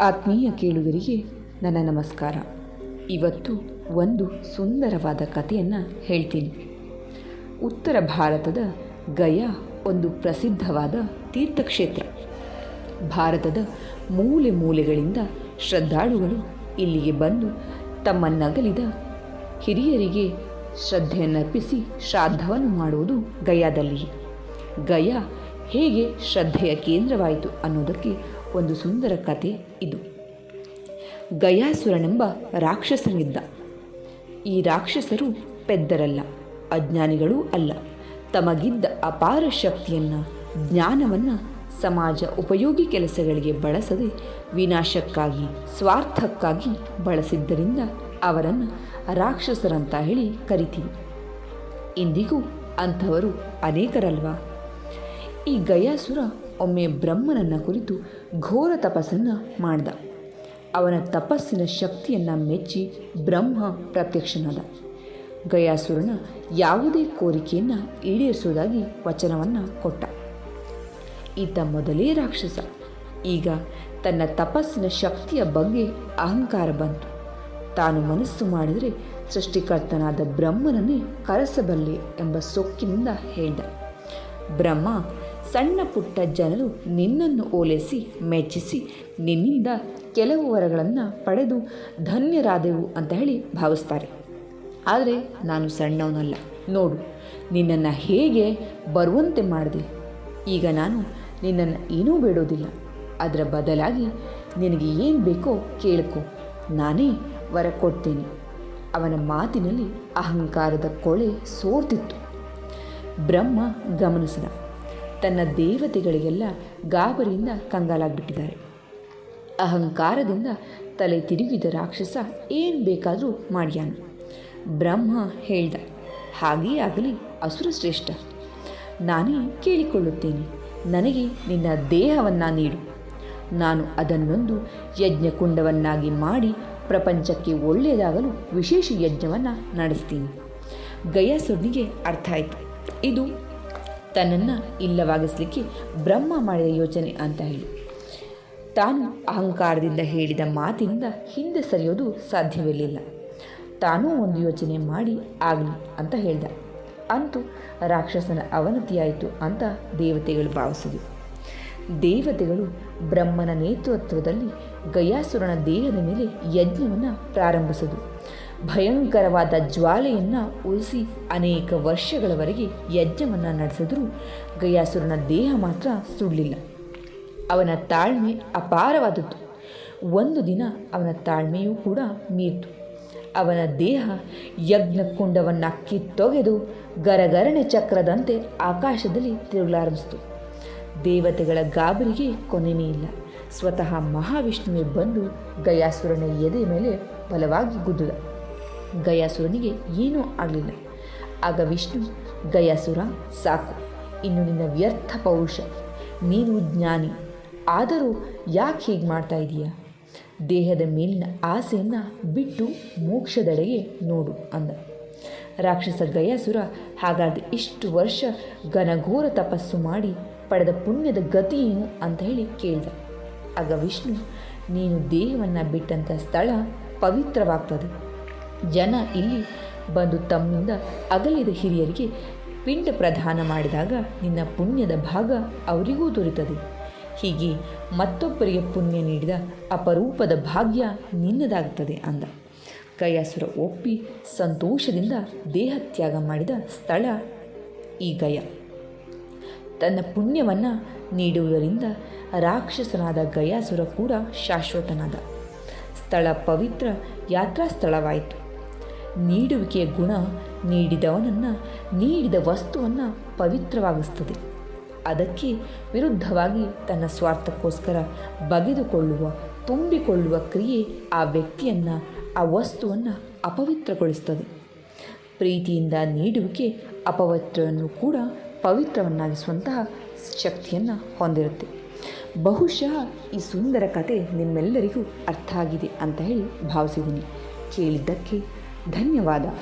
ಆತ್ಮೀಯ ಕೇಳುಗರಿಗೆ ನನ್ನ ನಮಸ್ಕಾರ. ಇವತ್ತು ಒಂದು ಸುಂದರವಾದ ಕಥೆಯನ್ನು ಹೇಳ್ತೀನಿ. ಉತ್ತರ ಭಾರತದ ಗಯಾ ಒಂದು ಪ್ರಸಿದ್ಧವಾದ ತೀರ್ಥಕ್ಷೇತ್ರ. ಭಾರತದ ಮೂಲೆ ಮೂಲೆಗಳಿಂದ ಶ್ರದ್ಧಾಳುಗಳು ಇಲ್ಲಿಗೆ ಬಂದು ತಮ್ಮ ನಗಲಿದ ಹಿರಿಯರಿಗೆ ಶ್ರದ್ಧೆಯನ್ನರ್ಪಿಸಿ ಶ್ರಾದ್ದವನ್ನು ಮಾಡುವುದು ಗಯಾದಲ್ಲಿ. ಗಯಾ ಹೇಗೆ ಶ್ರದ್ಧೆಯ ಕೇಂದ್ರವಾಯಿತು ಅನ್ನೋದಕ್ಕೆ ಒಂದು ಸುಂದರ ಕತೆ ಇದು. ಗಯಾಸುರನೆಂಬ ರಾಕ್ಷಸನಿದ್ದ. ಈ ರಾಕ್ಷಸರು ಪೆದ್ದರಲ್ಲ, ಅಜ್ಞಾನಿಗಳೂ ಅಲ್ಲ. ತಮಗಿದ್ದ ಅಪಾರ ಶಕ್ತಿಯನ್ನು, ಜ್ಞಾನವನ್ನು ಸಮಾಜ ಉಪಯೋಗಿ ಕೆಲಸಗಳಿಗೆ ಬಳಸದೆ, ವಿನಾಶಕ್ಕಾಗಿ, ಸ್ವಾರ್ಥಕ್ಕಾಗಿ ಬಳಸಿದ್ದರಿಂದ ಅವರನ್ನು ರಾಕ್ಷಸರಂತ ಹೇಳಿ ಕರಿತೀವಿ. ಇಂದಿಗೂ ಅಂಥವರು ಅನೇಕರಲ್ವಾ? ಈ ಗಯಾಸುರ ಒಮ್ಮೆ ಬ್ರಹ್ಮನನ್ನು ಕುರಿತು ಘೋರ ತಪಸ್ಸನ್ನು ಮಾಡಿದ. ಅವನ ತಪಸ್ಸಿನ ಶಕ್ತಿಯನ್ನು ಮೆಚ್ಚಿ ಬ್ರಹ್ಮ ಪ್ರತ್ಯಕ್ಷನಾದ. ಗಯಾಸುರನ ಯಾವುದೇ ಕೋರಿಕೆಯನ್ನು ಈಡೇರಿಸುವುದಾಗಿ ವಚನವನ್ನು ಕೊಟ್ಟ. ಈತ ಮೊದಲೇ ರಾಕ್ಷಸ. ಈಗ ತನ್ನ ತಪಸ್ಸಿನ ಶಕ್ತಿಯ ಬಗ್ಗೆ ಅಹಂಕಾರ ಬಂತು. ತಾನು ಮನಸ್ಸು ಮಾಡಿದರೆ ಸೃಷ್ಟಿಕರ್ತನಾದ ಬ್ರಹ್ಮನನ್ನೇ ಕರೆಸಬಲ್ಲೆ ಎಂಬ ಸೊಕ್ಕಿನಿಂದ ಹೇಳ್ದ. ಬ್ರಹ್ಮ ಸಣ್ಣ ಪುಟ್ಟ ಜನರು ನಿನ್ನನ್ನು ಓಲೈಸಿ, ಮೆಚ್ಚಿಸಿ, ನಿನ್ನಿಂದ ಕೆಲವು ವರಗಳನ್ನು ಪಡೆದು ಧನ್ಯರಾದೆವು ಅಂತ ಹೇಳಿ ಭಾವಿಸ್ತಾರೆ. ಆದರೆ ನಾನು ಸಣ್ಣವನಲ್ಲ. ನೋಡು, ನಿನ್ನನ್ನು ಹೇಗೆ ಬರುವಂತೆ ಮಾಡಿದೆ. ಈಗ ನಾನು ನಿನ್ನನ್ನು ಏನೂ ಬೇಡೋದಿಲ್ಲ. ಅದರ ಬದಲಾಗಿ ನಿನಗೆ ಏನು ಬೇಕೋ ಕೇಳ್ಕೊ. ನಾನೇ ವರ ಕೊಡ್ತೇನೆ. ಅವನ ಮಾತಿನಲ್ಲಿ ಅಹಂಕಾರದ ಕೊಳೆ ಸೋರ್ತಿತ್ತು. ಬ್ರಹ್ಮ ಗಮನಿಸಿದ ತನ್ನ ದೇವತೆಗಳಿಗೆಲ್ಲ ಗಾಬರಿಯಿಂದ ಕಂಗಾಲಾಗ್ಬಿಟ್ಟಿದ್ದಾರೆ. ಅಹಂಕಾರದಿಂದ ತಲೆ ತಿರುಗಿದ ರಾಕ್ಷಸ ಏನು ಬೇಕಾದರೂ ಮಾಡ್ಯಾನು. ಬ್ರಹ್ಮ ಹೇಳ್ದ, ಹಾಗೇ ಆಗಲಿ, ಅಸುರ ಶ್ರೇಷ್ಠ. ನಾನೇ ಕೇಳಿಕೊಳ್ಳುತ್ತೇನೆ. ನನಗೆ ನಿನ್ನ ದೇಹವನ್ನು ನೀಡು. ನಾನು ಅದನ್ನೊಂದು ಯಜ್ಞಕುಂಡವನ್ನಾಗಿ ಮಾಡಿ ಪ್ರಪಂಚಕ್ಕೆ ಒಳ್ಳೆಯದಾಗಲು ವಿಶೇಷ ಯಜ್ಞವನ್ನು ನಡೆಸ್ತೀನಿ. ಗಯಾಸುರನಿಗೆ ಅರ್ಥ ಆಯಿತು. ಇದು ತನ್ನನ್ನು ಇಲ್ಲವಾಗಿಸಲಿಕ್ಕೆ ಬ್ರಹ್ಮ ಮಾಡಿದ ಯೋಚನೆ ಅಂತ ಹೇಳಿ. ತಾನು ಅಹಂಕಾರದಿಂದ ಹೇಳಿದ ಮಾತಿನಿಂದ ಹಿಂದೆ ಸರಿಯೋದು ಸಾಧ್ಯವಿರಲಿಲ್ಲ. ತಾನೂ ಒಂದು ಯೋಚನೆ ಮಾಡಿ ಆಗಲಿ ಅಂತ ಹೇಳ್ದ. ಅಂತೂ ರಾಕ್ಷಸನ ಅವನತಿಯಾಯಿತು ಅಂತ ದೇವತೆಗಳು ಭಾವಿಸಿದರು ದೇವತೆಗಳು ಬ್ರಹ್ಮನ ನೇತೃತ್ವದಲ್ಲಿ ಗಯಾಸುರನ ದೇಹದ ಮೇಲೆ ಯಜ್ಞವನ್ನು ಪ್ರಾರಂಭಿಸಿದರು ಭಯಂಕರವಾದ ಜ್ವಾಲೆಯನ್ನು ಉಳಿಸಿ ಅನೇಕ ವರ್ಷಗಳವರೆಗೆ ಯಜ್ಞವನ್ನು ನಡೆಸಿದರೂ ಗಯಾಸುರನ ದೇಹ ಮಾತ್ರ ಸುಡಲಿಲ್ಲ. ಅವನ ತಾಳ್ಮೆ ಅಪಾರವಾದದ್ದು. ಒಂದು ದಿನ ಅವನ ತಾಳ್ಮೆಯೂ ಕೂಡ ಮೀರಿತು. ಅವನ ದೇಹ ಯಜ್ಞಕುಂಡವನ್ನು ಕಿತ್ತೊಗೆದು ಗರಗರಣೆ ಚಕ್ರದಂತೆ ಆಕಾಶದಲ್ಲಿ ತಿರುಗಲಾರಂಭಿಸಿತು. ದೇವತೆಗಳ ಗಾಬರಿಗೆ ಕೊನೆಯೇ ಇಲ್ಲ ಸ್ವತಃ ಮಹಾವಿಷ್ಣುವೇ ಬಂದು ಗಯಾಸುರನ ಎದೆ ಮೇಲೆ ಬಲವಾಗಿ ಗುದ್ದುದ. ಗಯಾಸುರನಿಗೆ ಏನೂ ಆಗಲಿಲ್ಲ. ಆಗ ವಿಷ್ಣು, ಗಯಾಸುರ, ಸಾಕು. ಇನ್ನು ನಿನ್ನ ವ್ಯರ್ಥ ಪೌರುಷ. ನೀನು ಜ್ಞಾನಿ. ಆದರೂ ಯಾಕೆ ಹೀಗೆ ಮಾಡ್ತಾ ಇದೀಯಾ? ದೇಹದ ಮೇಲಿನ ಆಸೆಯನ್ನು ಬಿಟ್ಟು ಮೋಕ್ಷದೆಡೆಗೆ ನೋಡು ಅಂದ. ರಾಕ್ಷಸ ಗಯಾಸುರ ಹಾಗಾದರೆ ಇಷ್ಟು ವರ್ಷ ಘನಘೋರ ತಪಸ್ಸು ಮಾಡಿ ಪಡೆದ ಪುಣ್ಯದ ಗತಿ ಏನು ಅಂತ ಹೇಳಿ ಕೇಳಿದ. ಆಗ ವಿಷ್ಣು, ನೀನು ದೇಹವನ್ನು ಬಿಟ್ಟಂಥ ಸ್ಥಳ ಪವಿತ್ರವಾಗ್ತದೆ. ಜನ ಇಲ್ಲಿ ಬಂದು ತಮ್ಮಿಂದ ಅಗಲಿದ ಹಿರಿಯರಿಗೆ ಪಿಂಡ ಪ್ರದಾನ ಮಾಡಿದಾಗ ನಿನ್ನ ಪುಣ್ಯದ ಭಾಗ ಅವರಿಗೂ ದೊರೆತದೆ. ಹೀಗೆ ಮತ್ತೊಬ್ಬರಿಗೆ ಪುಣ್ಯ ನೀಡಿದ ಅಪರೂಪದ ಭಾಗ್ಯ ನಿನ್ನದಾಗುತ್ತದೆ ಅಂದ. ಗಯಾಸುರ ಒಪ್ಪಿ ಸಂತೋಷದಿಂದ ದೇಹತ್ಯಾಗ ಮಾಡಿದ ಸ್ಥಳ ಈ ಗಯ. ತನ್ನ ಪುಣ್ಯವನ್ನು ನೀಡುವುದರಿಂದ ರಾಕ್ಷಸನಾದ ಗಯಾಸುರ ಕೂಡ ಶಾಶ್ವತನಾದ. ಸ್ಥಳ ಪವಿತ್ರ ಯಾತ್ರಾ ಸ್ಥಳವಾಯಿತು ನೀಡುವಿಕೆಯ ಗುಣ ನೀಡಿದವನನ್ನು, ನೀಡಿದ ವಸ್ತುವನ್ನು ಪವಿತ್ರವಾಗಿಸ್ತದೆ. ಅದಕ್ಕೆ ವಿರುದ್ಧವಾಗಿ ತನ್ನ ಸ್ವಾರ್ಥಕ್ಕೋಸ್ಕರ ಬಗೆದುಕೊಳ್ಳುವ, ತುಂಬಿಕೊಳ್ಳುವ ಕ್ರಿಯೆ ಆ ವ್ಯಕ್ತಿಯನ್ನು, ಆ ವಸ್ತುವನ್ನು ಅಪವಿತ್ರಗೊಳಿಸ್ತದೆ. ಪ್ರೀತಿಯಿಂದ ನೀಡುವಿಕೆ ಅಪವಿತ್ರವನ್ನು ಕೂಡ ಪವಿತ್ರವನ್ನಾಗಿಸುವಂತಹ ಶಕ್ತಿಯನ್ನು ಹೊಂದಿರುತ್ತೆ. ಬಹುಶಃ ಈ ಸುಂದರ ಕತೆ ನಿಮ್ಮೆಲ್ಲರಿಗೂ ಅರ್ಥ ಆಗಿದೆ ಅಂತ ಹೇಳಿ ಭಾವಿಸಿದ್ದೀನಿ. ಕೇಳಿದ್ದಕ್ಕೆ धन्यवाद.